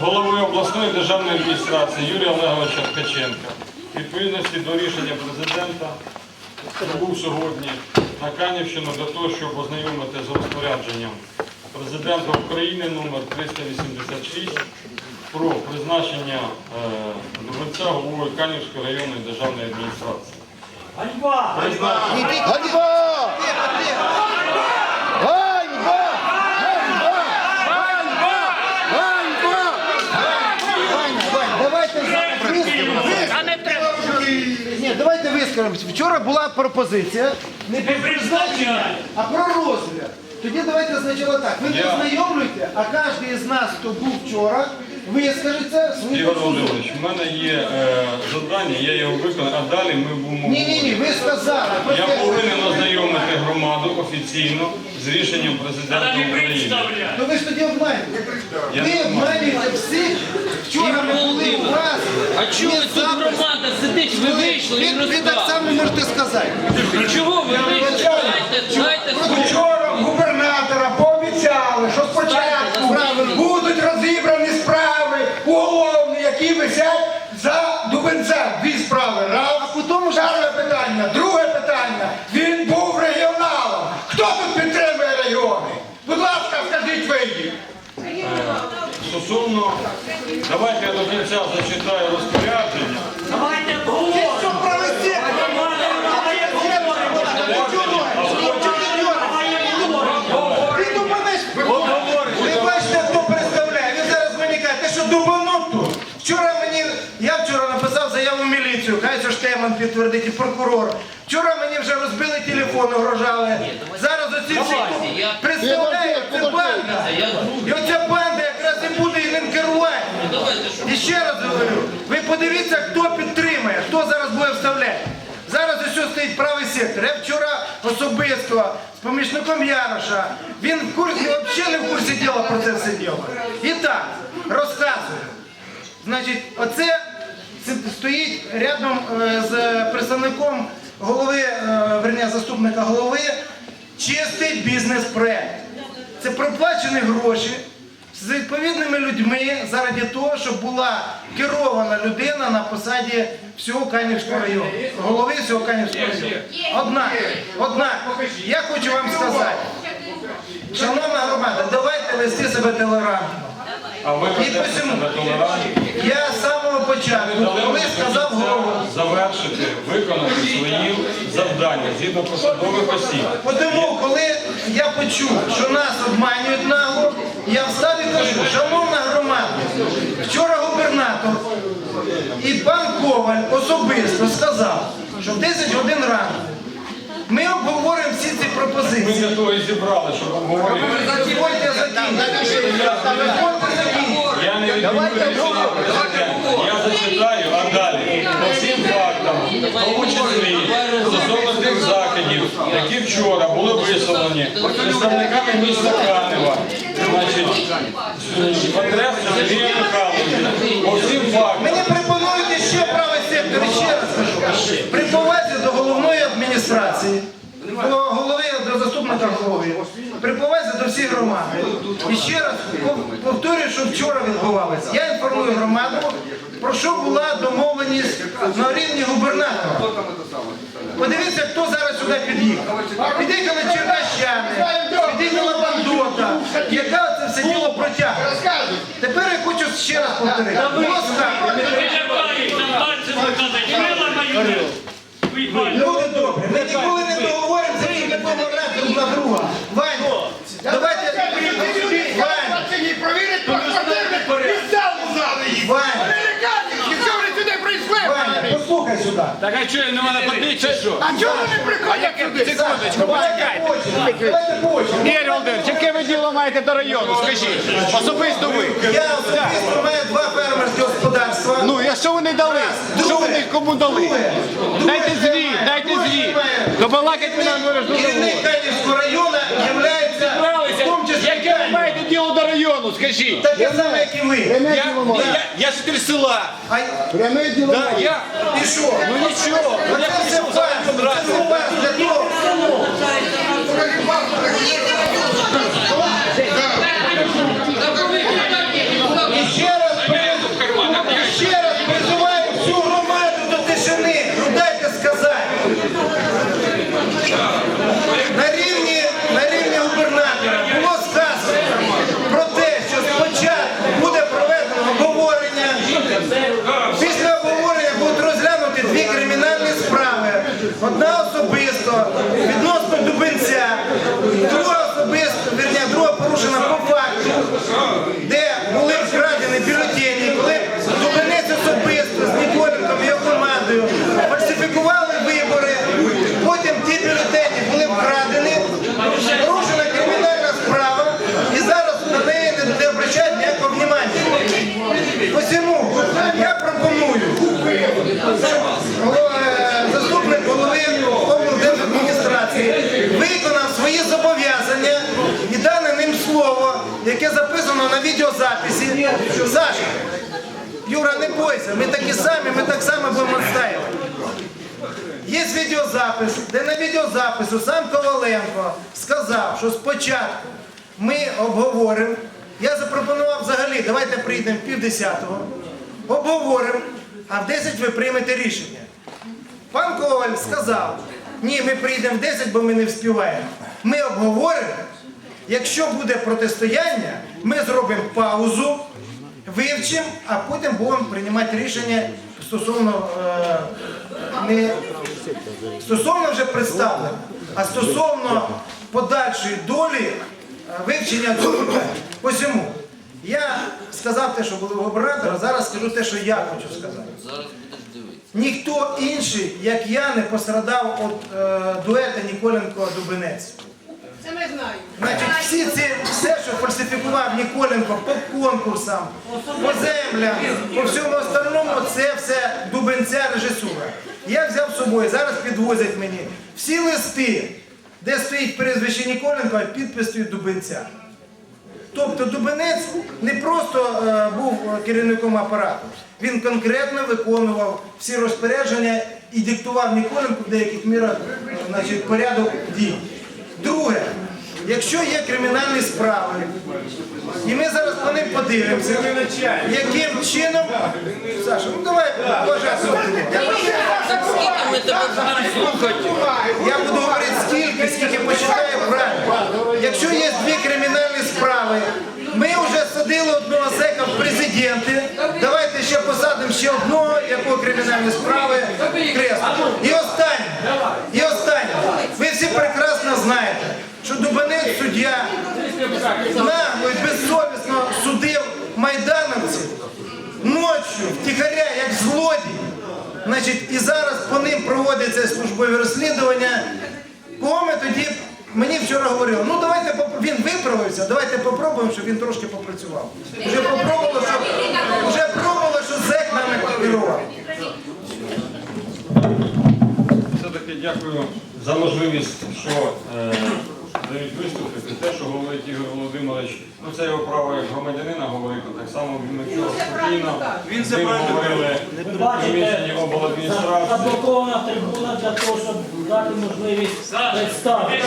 Голови обласної державної адміністрації Юрія Олеговича Ткаченка, в відповідності до рішення президента, прибув сьогодні на Канівщину для того, щоб ознайомити з розпорядженням президента України номер 386 про призначення е, Дубенця головою Канівської районної державної адміністрації. Ганьба! Ганьба! Ганьба! Ганьба! Ваня, Ваня, давайте Ні. Вчора була пропозиція не про призначення, а про розгляд. Тоді давайте спочатку так. Ви не ознайомлюйте, а кожен із нас, хто був вчора, вискажеться свої Ігор. Володимирович, в мене є е, завдання, я його виконую, а далі ми будемо. Ні, ні, ні, ви сказали. Я повинен ознайомити громаду офіційно з рішенням президента України. Ну ви ж тоді обманюєте. Я Ви не обманюєте всіх. Вчора ми були у вас. А чого Є тут запис. громада сидить, ви і Ви, ви так само можете сказати. Чого ви? Дайте, дайте. Вчора губернатора пообіцяли, що спочатку будуть розібрані справи уголовні, які висять за Дубенцем. Дві справи. Раз. А потім Перше питання. Друге питання. Він був регіоналом. Хто тут підтримує регіони? Будь ласка, скажіть вийдіть. Стосовно, давайте я до кінця зачитаю розпорядження. Що провести? Ти думаєш, ви бачите, хто представляє. Він зараз мені каже, ти що дубанув тут? Вчора мені, я вчора написав заяву в міліцію, хай це Штеман підтвердить і прокурор. Вчора мені вже розбили телефон, угрожали. Зараз оці всі представляють, це банда. І оця банда якраз і буде і ним керувати. І ще раз говорю, ви подивіться, хто підтримує, хто зараз буде вставляти. Зараз ось стоїть правий сектор. Я вчора особисто з помічником Яроша, він в курсі, взагалі не в курсі діла про це все діло. І так, розказую. Значить, оце це стоїть рядом е, з представником голови, е, верні, заступника голови, чистий бізнес-проект. Це проплачені гроші з відповідними людьми заради того, щоб була керована людина на посаді всього Канівського району, голови всього Канівського району. Однак, однак, я хочу вам сказати, шановна громада, давайте вести себе толерантно. І толерантно. я самого початку, коли сказав голову, завершити, виконати свої завдання згідно посадових осіб. Тому, коли я почув, що нас обманюють нагло, я встав і кажу, шановна громада, вчора губернатор і пан Коваль особисто сказав, що в 10 годин ранку ми обговоримо всі ці пропозиції. Ми для того і зібрали, щоб обговорити. Дозвольте закінчити. Дозвольте закінчити. Президента. Я зачитаю, а далі. По всім фактам, тому числі стосовно тих заходів, які вчора були висловлені представниками міста Канева, значить, адресу Сергія Михайловича, по всім фактам. Мені пропонують ще правий сектор, ще раз кажу. При повазі до головної адміністрації, до голови, до заступника голови, при повазі до всіх громад. І ще раз повторюю, що вчора відбувалося. Я інформую громаду, про що була домовленість на рівні губернатора. Подивіться, хто зараз сюди під'їхав. Під'їхали черкащани, під'їхала бандота, яка це все діло протягує. Тепер я хочу ще раз повторити. Люди Ваня, Американські, що вони сюди прийшли? Послухай сюди. Так а що, не мене ходити, чи що? А чого вони приходять сюди? Секундочку, Давайте по очереді, давайте по. Ігор Володимирович, яке ви діло маєте до району, скажіть? Особисто ви. Я особисто маю два фермерські а що вони дали? Що вони кому дали? Дайте звіт, дайте звіт. Добалакать ви нам говориш, Керівник Канівського району являється числі Яке ви маєте діло до району, скажіть? таке саме, як і ви. Я, я, я житель села. Пряме діло. Да, я, і що? ну нічого. Ну, я пішов за вас, один раз. це все вас для того. І ще раз приз- ще раз призиваю всю громаду до тишини. Ну дайте сказати. На рівні, на рівні губернатора було сказано про те, що спочатку буде проведено обговорення. Після обговорення будуть розглянути дві кримінальні справи. Одна особисто Юра, не бойся, ми такі самі, ми так само будемо відстоювати. Є відеозапис, де на відеозапису сам Коваленко сказав, що спочатку ми обговоримо. Я запропонував взагалі, давайте прийдемо в пів десятого, обговоримо, а в 10 ви приймете рішення. Пан Коваль сказав, ні, ми прийдемо в 10, бо ми не вспіваємо. Ми обговоримо. Якщо буде протистояння, ми зробимо паузу, вивчимо, а потім будемо приймати рішення стосовно е, не стосовно вже представлено, а стосовно подальшої долі е, вивчення цього питання. Посему я сказав те, що було у губернатора, зараз скажу те, що я хочу сказати. Ніхто інший, як я, не пострадав від е, дуета Ніколенко-Дубинець. Це. Значить, всі ці, все, що фальсифікував Ніколенко по конкурсам, по землям, по всьому остальному, це все дубенця режисура. Я взяв з собою, зараз підвозять мені всі листи, де стоїть прізвище Ніколенко, а підпис дубенця. Тобто Дубенець не просто е, був керівником апарату, він конкретно виконував всі розпорядження і диктував Ніколенку в деяких мірах значить, порядок дій. Друге, якщо є кримінальні справи, і ми зараз по ним подивимося, яким чином. Саша, ну давай, вважай, Так скільки ми тебе будемо слухати? я буду говорити скільки, скільки посчитаю правильно. Якщо є дві кримінальні справи, ми вже садили одного зека в президенти. Давайте ще посадимо ще одного, якого кримінальні справи кресло. І останнє. І останнє. Ви всі прекрасно знаєте, що Дубанець суддя нагло і безсовісно судив майдановців ночі, втіхаря, як злодій. Значить, і зараз по ним проводяться службові розслідування. Кого ми тоді, мені вчора говорили, ну давайте він виправився, давайте попробуємо, щоб він трошки попрацював. Вже попробували, що вже пробували, що зек нами керував. Все-таки дякую за можливість, що е, дають виступити. Те, що говорить Ігор Володимирович, ну це його право як громадянина говорити. Так само він вчора спокійно. Він ним говорили приміщенні обладміністрації. Заблокована трибуна для того, щоб дати можливість представити.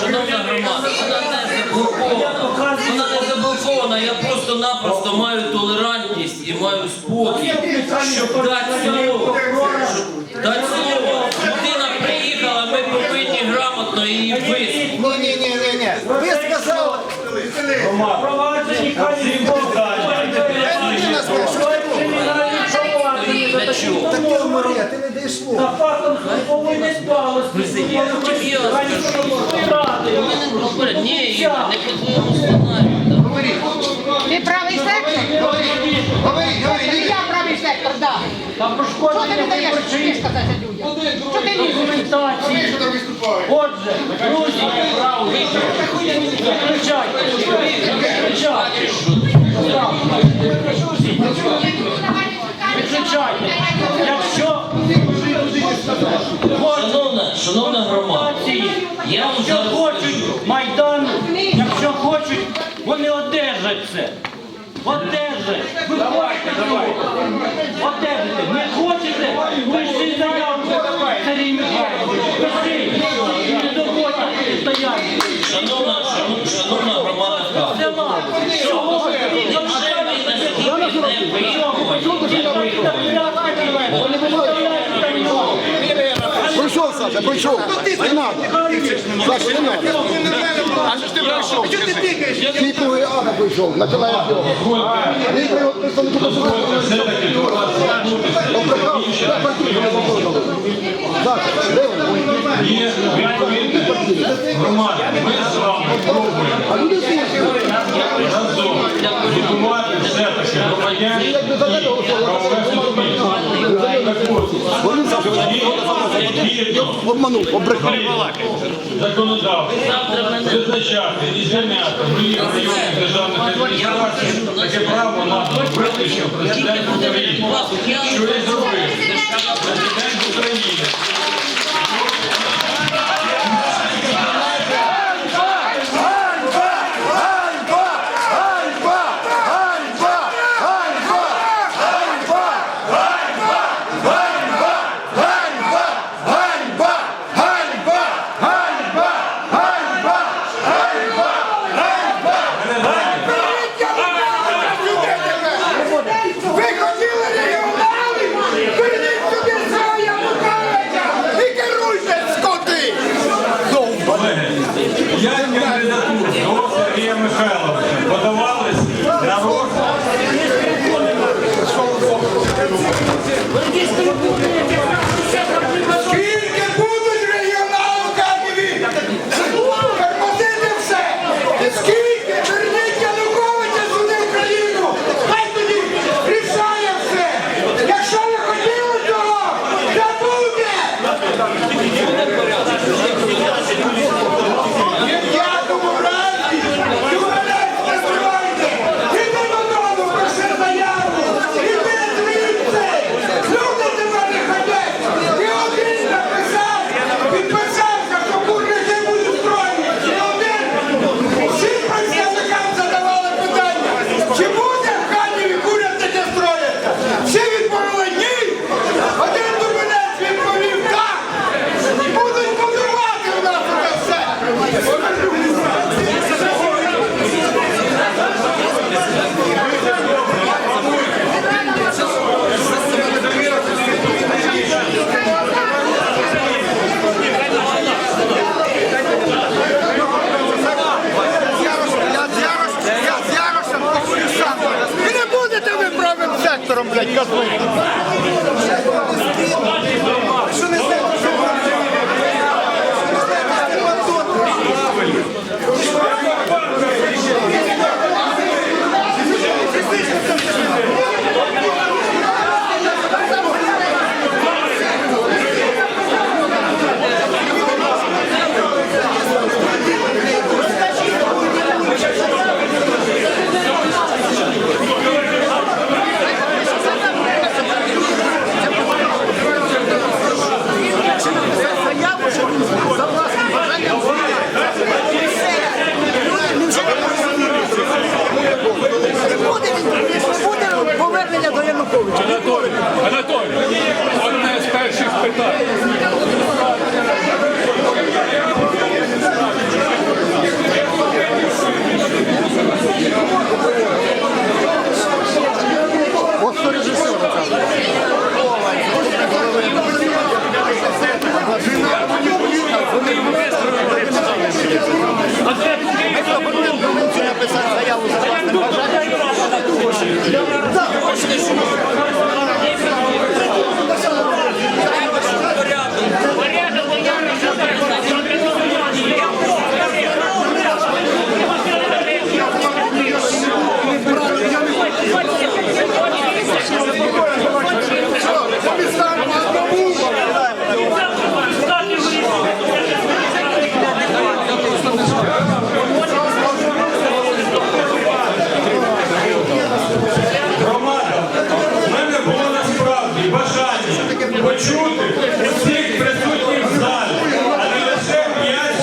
Шановна громада, вона не заблокована. Вона не заблокована. Я просто-напросто маю толерантність і маю спокій, щоб дати слово. Дати слово. Людина приїхала, ми повинні грамотно її вислухати. Ні, ні, ні, ні, ні. Ви сказали, Проваджені Канівського Людина сказала, що ви кримінальні провадження за Для такі чого? таке умови. Марія, ти За фактом службової недбалості. Я Канівської ради. Повинен. Ні, Ігор, не по твоєму сценарію. Ти правий сектор? Говори, говори, Я правий сектор, так. Та Що ти не пошкодження даєш мені сказати людям? Що ти лізеш? документації. Отже, друзі, право, виключайте. Виключайте. Виключайте. Якщо Шановна, шановна громада, я вам якщо зараз хочуть скажу. Майдану, якщо хочуть, вони одержать це. Одержать. Ви хочете цього? Одержите. Не хочете? Пишіть заявку. Сергій Михайлович. Пишіть. Не доводьте стояти. Шановна, шано- шановна громада Києва, Села. Чого ви? якщо ви не виховані, не виховані, Прийшов, Саша, пройшов. Не надо. Саша, не надо. А що ж ти пройшов? Чого ти тикаєш? Прийшов, починає зйом. Він при представнику посольства. Все-таки до вас звернутися Саша, де він? Є відповідне громада. Ми з вами пробуємо А люди слухають. разом будувати все-таки громадянське і правове суспільство. Так от, Вони Саша, згідно обманув, обрехав. законодавства визначати і звільняти президент України. Що я зробив президент України. Ви хотіли регіонали? Верніть сюди свого Януковича і керуйте, скоти! Колеги, п'ять кандидатур до Сергія Михайловича подавались на розгляд. Скільки почути всіх присутніх в залі, а не лише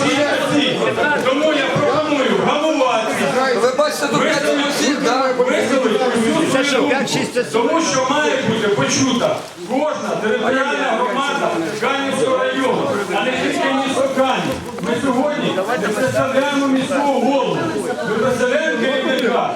5-6 осіб. Тому я пропоную головувати. Ви бачите, тут п'ять голосів, так? Виселить усю свою думку, тому що має бути почута кожна територіальна громада Канівського району, а не тільки місто Канів. Ми сьогодні не представляємо міського голову, ми представляємо керівника